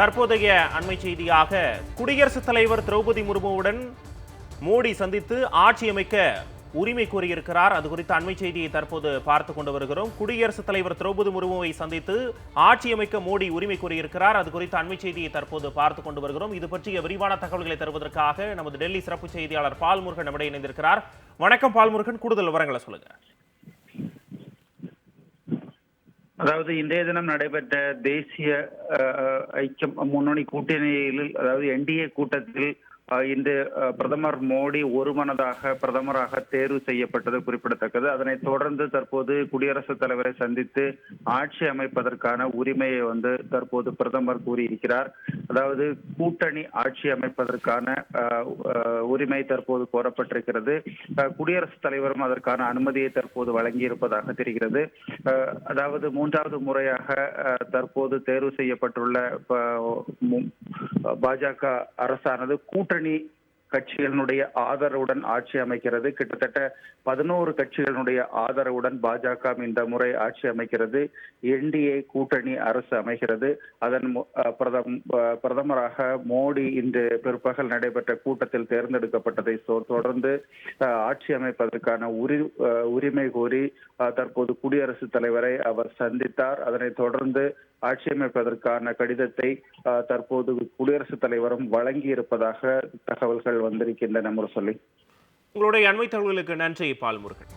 தற்போதைய அண்மை செய்தியாக குடியரசுத் தலைவர் திரௌபதி முர்முவுடன் மோடி சந்தித்து ஆட்சி அமைக்க உரிமை கோரியிருக்கிறார். அது குறித்த அண்மை செய்தியை தற்போது பார்த்து கொண்டு வருகிறோம். குடியரசுத் தலைவர் திரௌபதி முர்முவை சந்தித்து ஆட்சி அமைக்க மோடி உரிமை கோரியிருக்கிறார். அது குறித்த அண்மை செய்தியை தற்போது பார்த்து கொண்டு வருகிறோம். இது பற்றிய விரிவான தகவல்களை தருவதற்காக நமது டெல்லி சிறப்பு செய்தியாளர் பால்முருகன் நம்முடைய இணைந்திருக்கிறார். வணக்கம் பால்முருகன். கூடுதல் விவரங்களை சொல்லுங்க. அதாவது இன்றைய தினம் நடைபெற்ற தேசிய ஐக்கியம் முன்னணி கூட்டணியில் அதாவது என்டிஏ கூட்டத்தில் இன்று பிரதமர் மோடி ஒருமனதாக பிரதமராக தேர்வு செய்யப்பட்டது குறிப்பிடத்தக்கது. அதனை தொடர்ந்து தற்போது குடியரசுத் தலைவரை சந்தித்து ஆட்சி அமைப்பதற்கான உரிமையை வந்து தற்போது பிரதமர் கூறியிருக்கிறார். அதாவது கூட்டணி ஆட்சி அமைப்பதற்கான உரிமை தற்போது கோரப்பட்டிருக்கிறது. குடியரசுத் தலைவரும் அதற்கான அனுமதியை தற்போது வழங்கியிருப்பதாக தெரிகிறது. அதாவது மூன்றாவது முறையாக தற்போது தேர்வு செய்யப்பட்டுள்ள பாஜக அரசானது கூட்டணி கட்சிகளினுடைய ஆதரவுடன் ஆட்சி அமைக்கிறது. கிட்டத்தட்ட பதினோரு கட்சிகளுடைய ஆதரவுடன் பாஜக இந்த முறை ஆட்சி அமைக்கிறது. என்டிஏ கூட்டணி அரசு அமைகிறது. அதன் மு- பிரதம் பிரதமராக மோடி இன்று பிற்பகல் நடைபெற்ற கூட்டத்தில் தேர்ந்தெடுக்கப்பட்டதை தொடர்ந்து அஹ், ஆட்சி அமைப்பதற்கான உரி உரிமை கோரி தற்போது குடியரசுத் தலைவரை அவர் சந்தித்தார். அதனைத் தொடர்ந்து ஆட்சியமைப்பதற்கான கடிதத்தை தற்போது குடியரசுத் தலைவரும் வழங்கி இருப்பதாக தகவல்கள் வந்திருக்கின்றன முரசொலி. உங்களுடைய அண்மை தகவல்களுக்கு நன்றி பால்முருகன்.